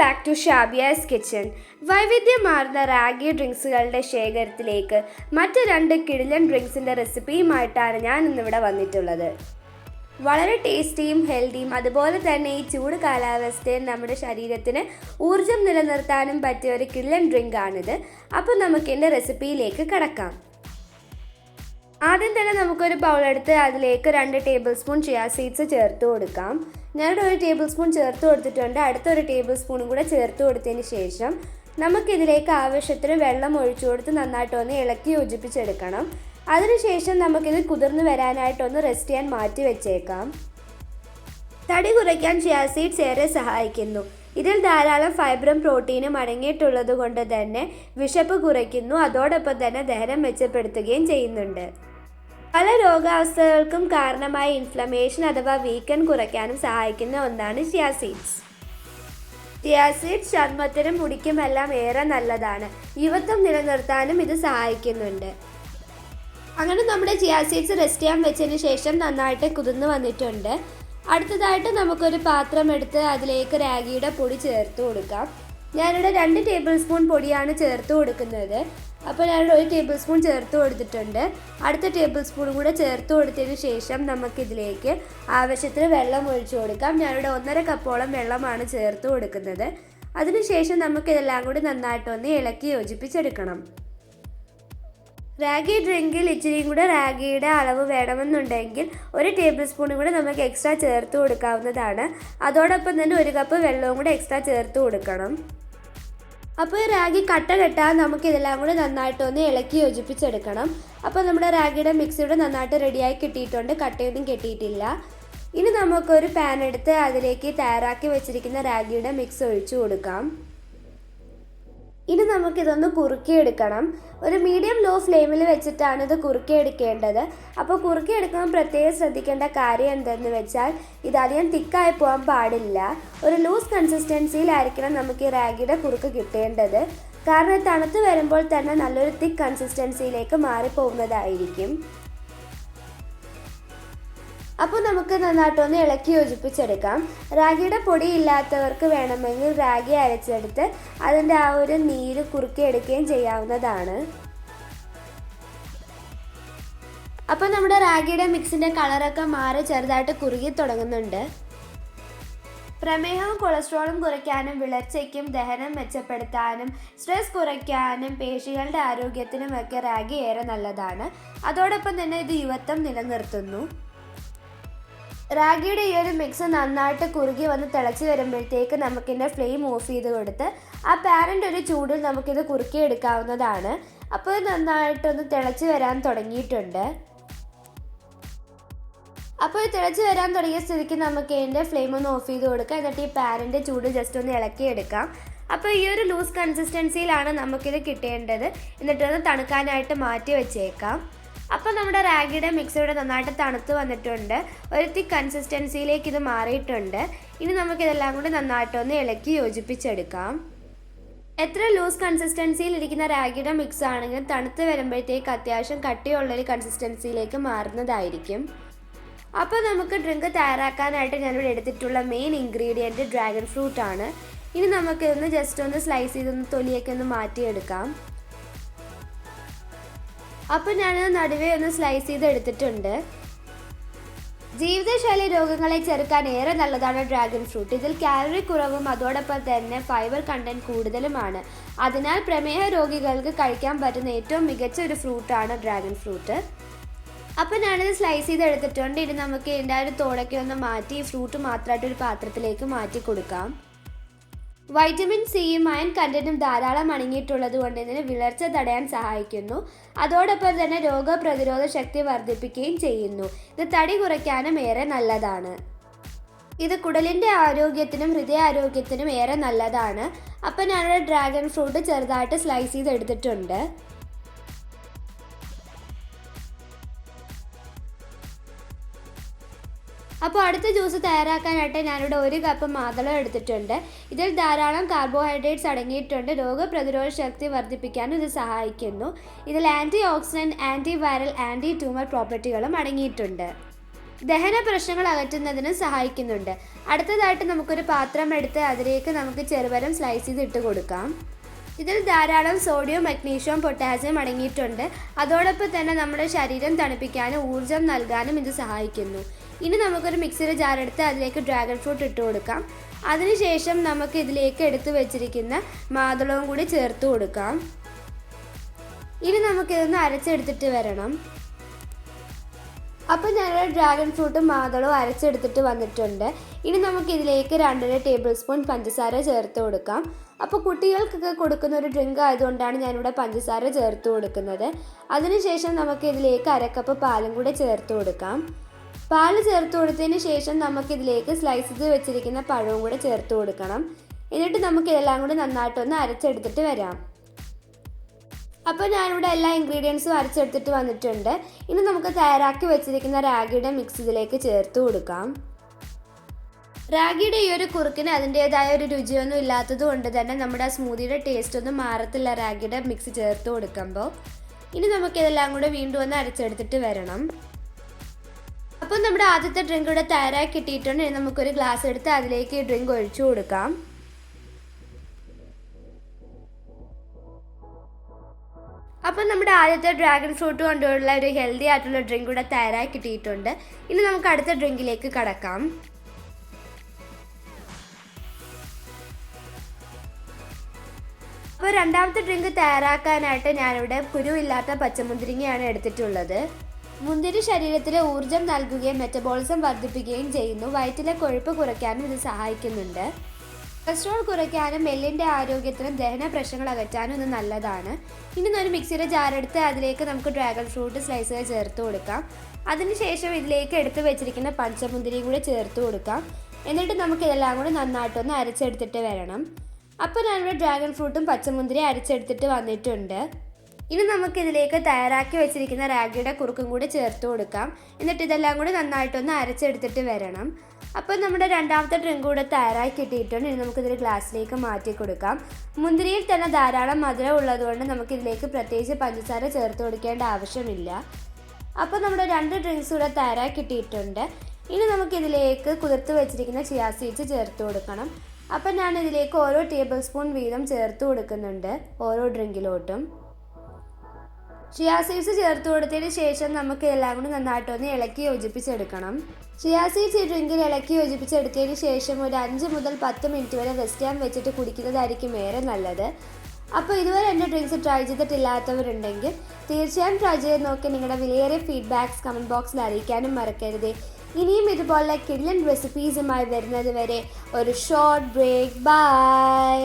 Back to Shabiya's kitchen വൈവിധ്യമാർന്ന റാഗി ഡ്രിങ്ക്സുകളുടെ ശേഖരത്തിലേക്ക് മറ്റു രണ്ട് കിടിലൻ ഡ്രിങ്ക്സിന്റെ റെസിപ്പിയുമായിട്ടാണ് ഞാൻ ഇന്നിവിടെ വന്നിട്ടുള്ളത്. വളരെ ടേസ്റ്റിയും ഹെൽത്തിയും അതുപോലെ തന്നെ ഈ ചൂട് കാലാവസ്ഥയിൽ നമ്മുടെ ശരീരത്തിന് ഊർജം നിലനിർത്താനും പറ്റിയ ഒരു കിടിലൻ ഡ്രിങ്കാണിത്. അപ്പോൾ നമുക്ക് എന്റെ റെസിപ്പിയിലേക്ക് കടക്കാം. ആദ്യം തന്നെ നമുക്കൊരു ബൗൾ എടുത്ത് അതിലേക്ക് രണ്ട് ടേബിൾ സ്പൂൺ ചിയാ സീഡ്സ് ചേർത്ത് കൊടുക്കാം. ഞാനിവിടെ ഒരു ടേബിൾ സ്പൂൺ ചേർത്ത് കൊടുത്തിട്ടുണ്ട്. അടുത്തൊരു ടേബിൾ സ്പൂണും കൂടെ ചേർത്ത് കൊടുത്തതിന് ശേഷം നമുക്കിതിലേക്ക് ആവശ്യത്തിന് വെള്ളം ഒഴിച്ചു കൊടുത്ത് നന്നായിട്ടൊന്ന് ഇളക്കി യോജിപ്പിച്ചെടുക്കണം. അതിനുശേഷം നമുക്കിത് കുതിർന്ന് വരാനായിട്ടൊന്ന് റെസ്റ്റ് ചെയ്യാൻ മാറ്റി വെച്ചേക്കാം. തടി കുറയ്ക്കാൻ ചിയാ സീഡ്സ് ഏറെ സഹായിക്കുന്നു. ഇതിൽ ധാരാളം ഫൈബറും പ്രോട്ടീനും അടങ്ങിയിട്ടുള്ളത് കൊണ്ട് തന്നെ വിശപ്പ് കുറയ്ക്കുന്നു. അതോടൊപ്പം തന്നെ ദഹനം മെച്ചപ്പെടുത്തുകയും ചെയ്യുന്നുണ്ട്. പല രോഗാവസ്ഥകൾക്കും കാരണമായ ഇൻഫ്ലമേഷൻ അഥവാ വീക്കൻ കുറയ്ക്കാനും സഹായിക്കുന്ന ഒന്നാണ് ചിയാ സീഡ്സ് സീഡ്സ് ചർമ്മത്തിനും മുടിക്കുമെല്ലാം ഏറെ നല്ലതാണ്. യുവത്വം നിലനിർത്താനും ഇത് സഹായിക്കുന്നുണ്ട്. അങ്ങനെ നമ്മുടെ ചിയാ സീഡ്സ് റെസ്റ്റ് ചെയ്യാൻ വെച്ചതിന് ശേഷം നന്നായിട്ട് കുതിർന്ന് വന്നിട്ടുണ്ട്. അടുത്തതായിട്ട് നമുക്കൊരു പാത്രം എടുത്ത് അതിലേക്ക് രാഗിയുടെ പൊടി ചേർത്ത് കൊടുക്കാം. ഞാനിവിടെ രണ്ട് ടേബിൾ സ്പൂൺ പൊടിയാണ് ചേർത്ത് കൊടുക്കുന്നത്. അപ്പോൾ ഞാൻ ഒരു ടേബിൾ സ്പൂൺ ചേർത്ത് കൊടുത്തിട്ടുണ്ട്. അടുത്ത ടേബിൾ സ്പൂൺ കൂടെ ചേർത്ത് കൊടുത്തതിന് ശേഷം നമുക്കിതിലേക്ക് ആവശ്യത്തിന് വെള്ളം ഒഴിച്ചു കൊടുക്കാം. ഞാനിവിടെ ഒന്നര കപ്പോളം വെള്ളമാണ് ചേർത്ത് കൊടുക്കുന്നത്. അതിനുശേഷം നമുക്കിതെല്ലാം കൂടി നന്നായിട്ടൊന്ന് ഇളക്കി യോജിപ്പിച്ചെടുക്കണം. റാഗി ഡ്രിങ്കിൽ ഇച്ചിരിയും കൂടെ റാഗിയുടെ അളവ് വേണമെന്നുണ്ടെങ്കിൽ ഒരു ടേബിൾ സ്പൂണും കൂടെ നമുക്ക് എക്സ്ട്രാ ചേർത്ത് കൊടുക്കാവുന്നതാണ്. അതോടൊപ്പം തന്നെ ഒരു കപ്പ് വെള്ളവും കൂടെ എക്സ്ട്രാ ചേർത്ത് കൊടുക്കണം. അപ്പോൾ റാഗി കട്ട കെട്ടാൻ നമുക്ക് ഇതെല്ലാം കൂടെ നന്നായിട്ടൊന്ന് ഇളക്കി യോജിപ്പിച്ചെടുക്കണം. അപ്പോൾ നമ്മുടെ റാഗിയുടെ മിക്സിയുടെ നന്നായിട്ട് റെഡിയായി കിട്ടിയിട്ടുണ്ട്. കട്ടയൊന്നും കെട്ടിയിട്ടില്ല. ഇനി നമുക്കൊരു പാൻ എടുത്ത് അതിലേക്ക് തയ്യാറാക്കി വെച്ചിരിക്കുന്ന റാഗിയുടെ മിക്സ് ഒഴിച്ചു കൊടുക്കാം. ഇനി നമുക്കിതൊന്ന് കുറുക്കിയെടുക്കണം. ഒരു മീഡിയം ലോ ഫ്ലെയിമിൽ വെച്ചിട്ടാണ് ഇത് കുറുക്കിയെടുക്കേണ്ടത്. അപ്പോൾ കുറുക്കിയെടുക്കുമ്പോൾ പ്രത്യേകം ശ്രദ്ധിക്കേണ്ട കാര്യം എന്തെന്ന് വെച്ചാൽ ഇത് തിക്കായി പോകാൻ പാടില്ല. ഒരു ലൂസ് കൺസിസ്റ്റൻസിയിലായിരിക്കണം നമുക്ക് ഈ റാഗിയുടെ കുറുക്ക് കിട്ടേണ്ടത്. കാരണം തണുത്ത് വരുമ്പോൾ തന്നെ നല്ലൊരു തിക്ക് കൺസിസ്റ്റൻസിയിലേക്ക് മാറിപ്പോകുന്നതായിരിക്കും അപ്പോൾ നമുക്ക് നന്നായിട്ടൊന്ന് ഇളക്കി യോജിപ്പിച്ചെടുക്കാം. റാഗിയുടെ പൊടി ഇല്ലാത്തവർക്ക് വേണമെങ്കിൽ റാഗി അരച്ചെടുത്ത് അതിന്റെ ആ ഒരു നീര് കുറുക്കിയെടുക്കുകയും ചെയ്യാവുന്നതാണ്. അപ്പോൾ നമ്മുടെ റാഗിയുടെ മിക്സിന്റെ കളറൊക്കെ മാറി ചെറുതായിട്ട് കുറുകി തുടങ്ങുന്നുണ്ട്. പ്രമേഹവും കൊളസ്ട്രോളും കുറയ്ക്കാനും വിളർച്ചയ്ക്കും ദഹനം മെച്ചപ്പെടുത്താനും സ്ട്രെസ് കുറയ്ക്കാനും പേശികളുടെ ആരോഗ്യത്തിനും ഒക്കെ റാഗി ഏറെ നല്ലതാണ്. അതോടൊപ്പം തന്നെ ഇത് യുവത്വം നിലനിർത്തുന്നു. റാഗിയുടെ ഈ ഒരു മിക്സ് നന്നായിട്ട് കുറുകി വന്ന് തിളച്ച് വരുമ്പോഴത്തേക്ക് നമുക്കിതിന്റെ ഫ്ലെയിം ഓഫ് ചെയ്ത് കൊടുത്ത് ആ പാരന്റെ ഒരു ചൂടിൽ നമുക്കിത് കുറുക്കി എടുക്കാവുന്നതാണ് അപ്പോൾ നന്നായിട്ടൊന്ന് തിളച്ച് വരാൻ തുടങ്ങിയിട്ടുണ്ട്. അപ്പോൾ തിളച്ച് വരാൻ തുടങ്ങിയ സ്ഥിതിക്ക് നമുക്ക് ഇതിന്റെ ഫ്ലെയിം ഒന്ന് ഓഫ് ചെയ്ത് കൊടുക്കാം. എന്നിട്ട് ഈ പാരന്റെ ചൂട് ജസ്റ്റ് ഒന്ന് ഇളക്കി എടുക്കാം അപ്പോൾ ഈ ഒരു ലൂസ് കൺസിസ്റ്റൻസിയിലാണ് നമുക്കിത് കിട്ടേണ്ടത്. എന്നിട്ടൊന്ന് തണുക്കാനായിട്ട് മാറ്റി വെച്ചേക്കാം. അപ്പോൾ നമ്മുടെ റാഗിയുടെ മിക്സ് ഇവിടെ നന്നായിട്ട് തണുത്ത് വന്നിട്ടുണ്ട്. ഒരു തിക്ക് കൺസിസ്റ്റൻസിയിലേക്ക് ഇത് മാറിയിട്ടുണ്ട്. ഇനി നമുക്കിതെല്ലാം കൂടി നന്നായിട്ടൊന്ന് ഇളക്കി യോജിപ്പിച്ചെടുക്കാം. എത്ര ലൂസ് കൺസിസ്റ്റൻസിയിൽ ഇരിക്കുന്ന റാഗിയുടെ മിക്സ് ആണെങ്കിലും തണുത്ത് വരുമ്പോഴത്തേക്ക് അത്യാവശ്യം കട്ടിയുള്ളൊരു കൺസിസ്റ്റൻസിയിലേക്ക് മാറുന്നതായിരിക്കും. അപ്പോൾ നമുക്ക് ഡ്രിങ്ക് തയ്യാറാക്കാനായിട്ട് ഞാനിവിടെ എടുത്തിട്ടുള്ള മെയിൻ ഇൻഗ്രീഡിയന്റ് ഡ്രാഗൺ ഫ്രൂട്ട് ആണ്. ഇനി നമുക്കിതൊന്ന് ജസ്റ്റ് ഒന്ന് സ്ലൈസ് ചെയ്തൊന്ന് തൊലിയൊക്കെ ഒന്ന് മാറ്റിയെടുക്കാം. അപ്പോൾ ഞാനത് നടുവേ ഒന്ന് സ്ലൈസ് ചെയ്ത് എടുത്തിട്ടുണ്ട്. ജീവിതശൈലി രോഗങ്ങളെ ചെറുക്കാൻ ഏറെ നല്ലതാണ് ഡ്രാഗൺ ഫ്രൂട്ട് ഇതിൽ കാലറി കുറവും അതോടൊപ്പം തന്നെ ഫൈബർ കണ്ടന്റ് കൂടുതലുമാണ്. അതിനാൽ പ്രമേഹ രോഗികൾക്ക് കഴിക്കാൻ പറ്റുന്ന ഏറ്റവും മികച്ച ഒരു ഫ്രൂട്ടാണ് ഡ്രാഗൺ ഫ്രൂട്ട് അപ്പം ഞാനിത് സ്ലൈസ് ചെയ്ത് എടുത്തിട്ടുണ്ട്. ഇനി നമുക്ക് ഇതിന്റെ ആ ഒരു തോടൊക്കെ ഒന്ന് മാറ്റി ഫ്രൂട്ട് മാത്രമായിട്ട് ഒരു പാത്രത്തിലേക്ക് മാറ്റി കൊടുക്കാം. വൈറ്റമിൻ സിയും അയൺ കണ്ടന്റും ധാരാളം അടങ്ങിയിട്ടുള്ളത് കൊണ്ട് ഇതിന് വിളർച്ച തടയാൻ സഹായിക്കുന്നു. അതോടൊപ്പം തന്നെ രോഗപ്രതിരോധ ശക്തി വർദ്ധിപ്പിക്കുകയും ചെയ്യുന്നു. ഇത് തടി കുറയ്ക്കാനും ഏറെ നല്ലതാണ്. ഇത് കുടലിന്റെ ആരോഗ്യത്തിനും ഹൃദയാരോഗ്യത്തിനും ഏറെ നല്ലതാണ്. അപ്പം ഞാനിവിടെ ഡ്രാഗൺ ഫ്രൂട്ട് ചെറുതായിട്ട് സ്ലൈസ് ചെയ്ത് എടുത്തിട്ടുണ്ട് അപ്പോൾ അടുത്ത ജ്യൂസ് തയ്യാറാക്കാനായിട്ട് ഞാനിവിടെ ഒരു കപ്പ് മാതളം എടുത്തിട്ടുണ്ട്. ഇതിൽ ധാരാളം കാർബോഹൈഡ്രേറ്റ്സ് അടങ്ങിയിട്ടുണ്ട്. രോഗപ്രതിരോധ ശക്തി വർദ്ധിപ്പിക്കാനും ഇത് സഹായിക്കുന്നു. ഇതിൽ antioxidant anti viral anti tumour പ്രോപ്പർട്ടികളും അടങ്ങിയിട്ടുണ്ട്. ദഹന പ്രശ്നങ്ങൾ അകറ്റുന്നതിന് സഹായിക്കുന്നുണ്ട്. അടുത്തതായിട്ട് നമുക്കൊരു പാത്രം എടുത്ത് അതിലേക്ക് നമുക്ക് ചെറുപരം സ്ലൈസ് ചെയ്ത് ഇട്ട് കൊടുക്കാം. ഇതിൽ ധാരാളം സോഡിയം മഗ്നീഷ്യം പൊട്ടാസ്യം അടങ്ങിയിട്ടുണ്ട്. അതോടൊപ്പം തന്നെ നമ്മുടെ ശരീരം തണുപ്പിക്കാനും ഊർജം നൽകാനും ഇത് സഹായിക്കുന്നു. ഇനി നമുക്കൊരു മിക്സിയുടെ ജാറെടുത്ത് അതിലേക്ക് ഡ്രാഗൺ ഫ്രൂട്ട് ഇട്ട് കൊടുക്കാം. അതിനുശേഷം നമുക്ക് ഇതിലേക്ക് എടുത്തു വെച്ചിരിക്കുന്ന മാതളവും കൂടി ചേർത്ത് കൊടുക്കാം. ഇനി നമുക്കിതൊന്ന് അരച്ചെടുത്തിട്ട് വരണം. അപ്പോൾ ഞാനൊരു ഡ്രാഗൺ ഫ്രൂട്ടും മാതളവും അരച്ചെടുത്തിട്ട് വന്നിട്ടുണ്ട്. ഇനി നമുക്ക് ഇതിലേക്ക് രണ്ടര ടേബിൾ സ്പൂൺ പഞ്ചസാര ചേർത്ത് കൊടുക്കാം. അപ്പോൾ കുട്ടികൾക്കൊക്കെ കൊടുക്കുന്ന ഒരു ഡ്രിങ്ക് ആയതുകൊണ്ടാണ് ഞാനിവിടെ പഞ്ചസാര ചേർത്ത് കൊടുക്കുന്നത്. അതിനുശേഷം നമുക്ക് ഇതിലേക്ക് അരക്കപ്പ് പാലും കൂടെ ചേർത്ത് കൊടുക്കാം. പാൽ ചേർത്ത് കൊടുത്തതിന് ശേഷം നമുക്കിതിലേക്ക് സ്ലൈസ് ചെയ്ത് വെച്ചിരിക്കുന്ന പഴവും കൂടെ ചേർത്ത് കൊടുക്കണം. എന്നിട്ട് നമുക്ക് ഇതെല്ലാം കൂടി നന്നായിട്ടൊന്ന് അരച്ചെടുത്തിട്ട് വരാം. അപ്പോൾ ഞാനിവിടെ എല്ലാ ഇൻഗ്രീഡിയൻസും അരച്ചെടുത്തിട്ട് വന്നിട്ടുണ്ട്. ഇനി നമുക്ക് തയ്യാറാക്കി വെച്ചിരിക്കുന്ന റാഗിയുടെ മിക്സ് ഇതിലേക്ക് ചേർത്ത് കൊടുക്കാം. റാഗിയുടെ ഈ ഒരു കുറുക്കിന് അതിന്റേതായ ഒരു രുചിയൊന്നും ഇല്ലാത്തത് കൊണ്ട് തന്നെ നമ്മുടെ ആ സ്മൂതിയുടെ ടേസ്റ്റ് ഒന്നും മാറത്തില്ല റാഗിയുടെ മിക്സ് ചേർത്ത് കൊടുക്കുമ്പോൾ. ഇനി നമുക്കിതെല്ലാം കൂടെ വീണ്ടും ഒന്ന് അരച്ചെടുത്തിട്ട് വരണം. അപ്പോൾ നമ്മുടെ ആദ്യത്തെ ഡ്രിങ്ക് ഇവിടെ തയ്യാറാക്കി കിട്ടിയിട്ടുണ്ട്. നമുക്കൊരു ഗ്ലാസ് എടുത്ത് അതിലേക്ക് ഡ്രിങ്ക് ഒഴിച്ചു കൊടുക്കാം. അപ്പോൾ നമ്മുടെ ആദ്യത്തെ ഡ്രാഗൺ ഫ്രൂട്ട് കൊണ്ടുള്ള ഒരു ഹെൽത്തി ആയിട്ടുള്ള ഡ്രിങ്ക് കൂടെ തയ്യാറാക്കി കിട്ടിയിട്ടുണ്ട്. ഇനി നമുക്ക് അടുത്ത ഡ്രിങ്കിലേക്ക് കടക്കാം. അപ്പോൾ രണ്ടാമത്തെ ഡ്രിങ്ക് തയ്യാറാക്കാനായിട്ട് ഞാനിവിടെ കുരുവില്ലാത്ത പച്ചമുന്തിരിങ്ങയാണ് എടുത്തിട്ടുള്ളത്. മുന്തിരി ശരീരത്തിലെ ഊർജം നൽകുകയും മെറ്റബോളിസം വർദ്ധിപ്പിക്കുകയും ചെയ്യുന്നു. വയറ്റിലെ കൊഴുപ്പ് കുറയ്ക്കാനും ഇത് സഹായിക്കുന്നുണ്ട്. കൊളസ്ട്രോൾ കുറയ്ക്കാനും എല്ലിന്റെ ആരോഗ്യത്തിനും ദഹന പ്രശ്നങ്ങൾ അകറ്റാനും ഇത് നല്ലതാണ്. ഇനി ഒരു മിക്സിയുടെ ജാറെടുത്ത് അതിലേക്ക് നമുക്ക് ഡ്രാഗൺ ഫ്രൂട്ട് സ്ലൈസുകൾ ചേർത്ത് കൊടുക്കാം. അതിനുശേഷം ഇതിലേക്ക് എടുത്ത് വെച്ചിരിക്കുന്ന പഞ്ചമുന്തിരിയും കൂടി ചേർത്ത് കൊടുക്കാം. എന്നിട്ട് നമുക്ക് ഇതെല്ലാം കൂടി നന്നായിട്ടൊന്ന് അരച്ചെടുത്തിട്ട് വരണം. അപ്പോൾ ഞാനിവിടെ ഡ്രാഗൺ ഫ്രൂട്ടും പച്ചമുന്തിരി അരച്ചെടുത്തിട്ട് വന്നിട്ടുണ്ട്. ഇനി നമുക്ക് ഇതിലേക്ക് തയ്യാറാക്കി വെച്ചിരിക്കുന്ന റാഗിയുടെ കുറുക്കും കൂടി ചേർത്ത് കൊടുക്കാം. എന്നിട്ട് ഇതെല്ലാം കൂടി നന്നായിട്ടൊന്ന് അരച്ചെടുത്തിട്ട് വരണം. അപ്പോൾ നമ്മുടെ രണ്ടാമത്തെ ഡ്രിങ്ക് കൂടെ തയ്യാറാക്കി കിട്ടിയിട്ടുണ്ട്. ഇനി നമുക്കിതൊരു ഗ്ലാസ്സിലേക്ക് മാറ്റി കൊടുക്കാം. മുന്തിരിയിൽ തന്നെ ധാരാളം മധുരം ഉള്ളതുകൊണ്ട് നമുക്കിതിലേക്ക് പ്രത്യേകിച്ച് പഞ്ചസാര ചേർത്ത് കൊടുക്കേണ്ട ആവശ്യമില്ല. അപ്പോൾ നമ്മുടെ രണ്ട് ഡ്രിങ്ക്സ് കൂടെ തയ്യാറാക്കി കിട്ടിയിട്ടുണ്ട്. ഇനി നമുക്കിതിലേക്ക് കുതിർത്ത് വെച്ചിരിക്കുന്ന ചിയാ സീഡ്സ് ചേർത്ത് കൊടുക്കണം. അപ്പം ഞാൻ ഇതിലേക്ക് ഓരോ ടേബിൾ സ്പൂൺ വീതം ചേർത്ത് കൊടുക്കുന്നുണ്ട് ഓരോ ഡ്രിങ്കിലോട്ടും. ചിയാ സീഡ്സ് ചേർത്ത് കൊടുത്തതിന് ശേഷം നമുക്ക് എല്ലാം കൂടി നന്നായിട്ടൊന്ന് ഇളക്കി യോജിപ്പിച്ചെടുക്കണം. ചിയാ സീഡ്സ് ഈ ഡ്രിങ്കിൽ ഇളക്കി യോജിപ്പിച്ചെടുത്തതിന് ശേഷം ഒരു അഞ്ച് മുതൽ പത്ത് മിനിറ്റ് വരെ റെസ്റ്റ് ചെയ്യാൻ വെച്ചിട്ട് കുടിക്കുന്നതായിരിക്കും ഏറെ നല്ലത്. അപ്പോൾ ഇതുവരെ എന്റെ ഡ്രിങ്ക്സ് ട്രൈ ചെയ്തിട്ടില്ലാത്തവരുണ്ടെങ്കിൽ തീർച്ചയായും ട്രൈ ചെയ്ത് നോക്കി നിങ്ങളുടെ വിലയേറെ ഫീഡ്ബാക്ക്സ് കമന്റ് ബോക്സിൽ അറിയിക്കാനും മറക്കരുത്. ഇനിയും ഇതുപോലെ കിഡ്ലൻ റെസിപ്പീസുമായി വരുന്നത് വരെ ഒരു ഷോർട്ട് ബ്രേക്ക് ബൈ